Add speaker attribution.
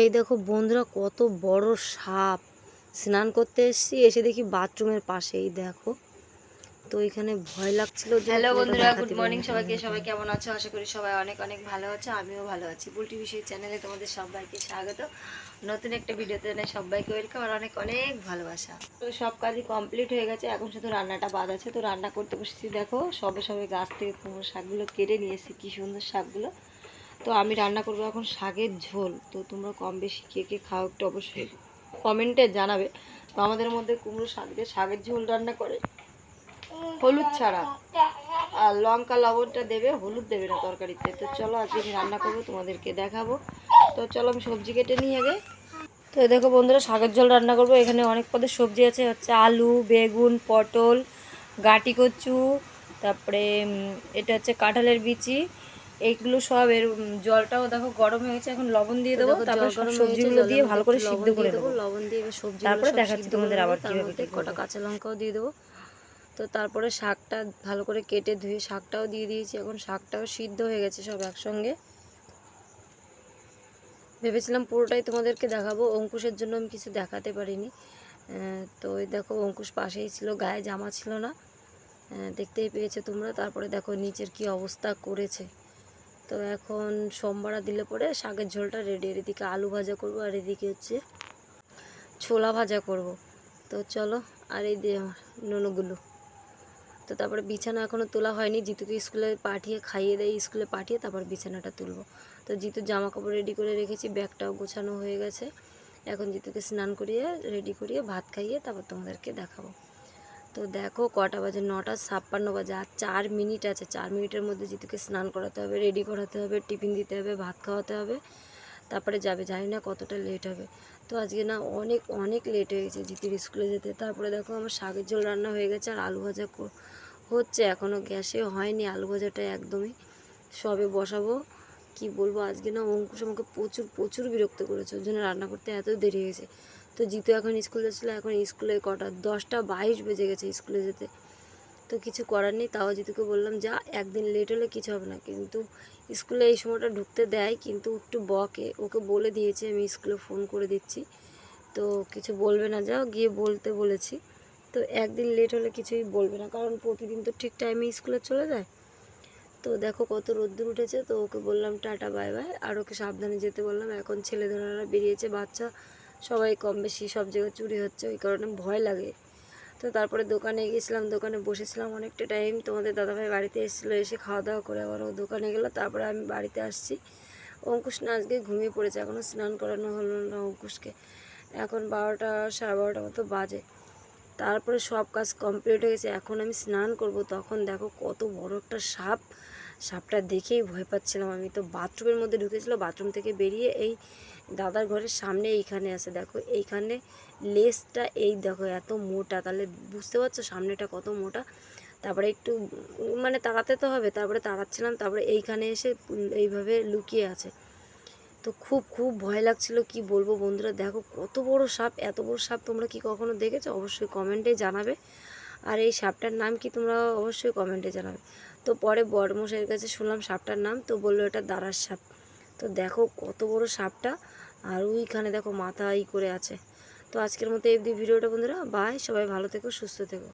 Speaker 1: এই দেখো বন্ধুরা কত বড় সাপ। স্নান করতে এসেছি এসে দেখি বাথরুমের পাশেই দেখো। তো এখানে ভয় লাগছিল
Speaker 2: হ্যালো বন্ধুরা গুড মর্নিং সবাইকে সবাই কেমন আছো? আশা করি সবাই অনেক অনেক ভালো আছে আমিও ভালো আছি। বুলটি বিষয় চ্যানেলে তোমাদের সবাইকে স্বাগত। নতুন একটা ভিডিওতে জানাই সবাইকে ওয়েলকাম আর অনেক অনেক ভালোবাসা। তো সব কাজই কমপ্লিট হয়ে গেছে এখন শুধু রান্নাটা বাদ আছে। তো রান্না করতে বসেছি দেখো সবে সবে গাছ থেকে কুমড়ো শাকগুলো কেটে নিয়ে এসেছি কী সুন্দর শাকগুলো। তো আমি রান্না করব এখন শাকের ঝোল। তো তোমরা কম বেশি কে কে খাও একটু অবশ্যই কমেন্টে জানাবে। তো আমাদের মধ্যে কুমড়ো শাক দিয়ে শাকের ঝোল রান্না করে। হলুদ ছাড়া। আর লঙ্কা লবণটা দেবে, হলুদ দেবে না তরকারিতে। তো চলো আজকে আমি রান্না করব, তোমাদেরকে দেখাবো। তো চলো আমি সবজি কেটে নিয়ে আগে। তো দেখো বন্ধুরা, শাকের ঝোল রান্না করব। এখানে অনেক পদের সবজি আছে। হচ্ছে আলু, বেগুন, পটল, গাটি কচু, তারপরে এটা হচ্ছে কাঁঠালের বিচি। এইগুলো সব এর জলটাও দেখো গরম হয়ে গেছে এখন লবণ দিয়ে দেবো তারপরে সবজিগুলো দিয়ে ভালো করে সিদ্ধ করে দেবো
Speaker 1: লবণ দিয়ে সবজি
Speaker 2: তারপরে দেখাচ্ছি তোমাদের আবার কীভাবে
Speaker 1: কটা কাঁচা লঙ্কাও দিয়ে দেবো। তো তারপরে শাকটা ভালো করে কেটে ধুয়ে শাকটাও দিয়ে দিয়েছি এখন শাকটাও সিদ্ধ হয়ে গেছে সব একসঙ্গে। ভেবেছিলাম পুরোটাই তোমাদেরকে দেখাবো অঙ্কুশের জন্য আমি কিছু দেখাতে পারিনি। তো ওই দেখো অঙ্কুশ পাশেই ছিল গায়ে জামা ছিল না। দেখতেই পেয়েছে তোমরা তারপরে দেখো নিচের কি অবস্থা করেছে। তো এখন সোমবার দিলে পরে শাকের ঝোলটা রেডি এর এদিকে আলু ভাজা করব, আর এদিকে হচ্ছে ছোলা ভাজা করব। তো চলো, আর এই নুনুগুলো তো তারপরে বিছানা এখনও তোলা হয়নি, জিতুকে স্কুলে পাঠিয়ে, খাইয়ে দেয়, স্কুলে পাঠিয়ে তারপর বিছানাটা তুলবো। তো জিতুর জামা কাপড় রেডি করে রেখেছি, ব্যাগটাও গোছানো হয়ে গেছে। এখন জিতুকে স্নান করিয়ে রেডি করিয়ে ভাত খাইয়ে তারপর তোমাদেরকে দেখাবো। তো দেখো কটা বাজে? নটা ছাপ্পান্ন বাজে। আর চার মিনিট আছে। চার মিনিটের মধ্যে জিতুকে স্নান করাতে হবে, রেডি করাতে হবে, টিফিন দিতে হবে, ভাত খাওয়াতে হবে। তারপরে যাবে। জানি না কতটা লেট হবে। তো আজকে না অনেক অনেক লেট হয়ে গেছে জিতির স্কুলে যেতে। তারপরে দেখো আমার শাকের ঝোল রান্না হয়ে গেছে আর আলু ভাজা হচ্ছে। এখনও গ্যাসে হয়নি। আলু ভাজাটা একদমই সবে বসাবো। কি বলব? আজকে না অঙ্কুশ আমাকে প্রচুর প্রচুর বিরক্ত করেছে। ওর জন্য রান্না করতে এত দেরি হয়েছে তো জিতু এখন স্কুলে যাচ্ছিল এখন স্কুলে কটা, দশটা বাইশ বেজে গেছে স্কুলে যেতে। তো কিছু করার নেই, তাও জিতুকে বললাম, যা, একদিন লেট হলে কিছু হবে না। কিন্তু স্কুলে এই সময়টা ঢুকতে দেয়, কিন্তু একটু বকে। ওকে বলে দিয়েছি, আমি স্কুলে ফোন করে দিচ্ছি। তো কিছু বলবে না, যাও, গিয়ে বলতে বলেছি। তো একদিন লেট হলে কিছুই বলবে না, কারণ প্রতিদিন তো ঠিক টাইমে স্কুলে চলে যায়। তো দেখো কত রোদ্দুর উঠেছে, তো ওকে বললাম, টাটা বাই বাই আর ওকে সাবধানে যেতে বললাম, এখন ছেলেধরারা বেরিয়েছে, বাচ্চা সবাই কম বেশি সব জায়গায় চুরি হচ্ছে, ওই কারণে ভয় লাগে। তো তারপরে দোকানে গেছিলাম, দোকানে বসেছিলাম অনেকটা টাইম তোমাদের দাদাভাই বাড়িতে এসেছিল, এসে খাওয়া দাওয়া করে আবার ও দোকানে গেলো। তারপরে আমি বাড়িতে আসছি। অঙ্কুশ না আজকে ঘুমিয়ে পড়েছে এখনও স্নান করানো হলো না অঙ্কুশকে। এখন বারোটা, সাড়ে বারোটা মতো বাজে। তারপরে সব কাজ কমপ্লিট হয়ে গেছে, এখন আমি স্নান করব। তখন দেখো কত বড় একটা সাপ। সাপটা দেখেই ভয় পাচ্ছিলাম। আমি তো বাথরুমের মধ্যে ঢুকেছিল, বাথরুম থেকে বেরিয়ে এই দাদার ঘরের সামনে এইখানে আছে। দেখো, এইখানে লেসটা এই দেখো, এত মোটা। তাহলে বুঝতে পারছ সামনেটা কত মোটা? তারপরে একটু মানে তাড়াতে তো হবে। তারপরে তাড়াচ্ছিলাম তারপরে এইখানে এসে এইভাবে লুকিয়ে আছে। তো খুব খুব ভয় লাগছিল, কি বলব বন্ধুরা? দেখো কত বড় সাপ, এত বড় সাপ তোমরা কি কখনো দেখেছ? অবশ্যই কমেন্টে জানাবে। আর এই সাপটার নাম কি তোমরা অবশ্যই কমেন্টে জানাবে। তো পরে বড়মশাইয়ের কাছে শুনলাম সাপটার নাম, তো বলল এটা দাঁড়ার সাপ। তো দেখো কত বড় সাপটা, আর ওইখানে দেখো মাথা ই করে আছে। তো আজকের মতো এই ভিডিওটা বন্ধুরা বাই সবাই ভালো থেকো, সুস্থ থেকো।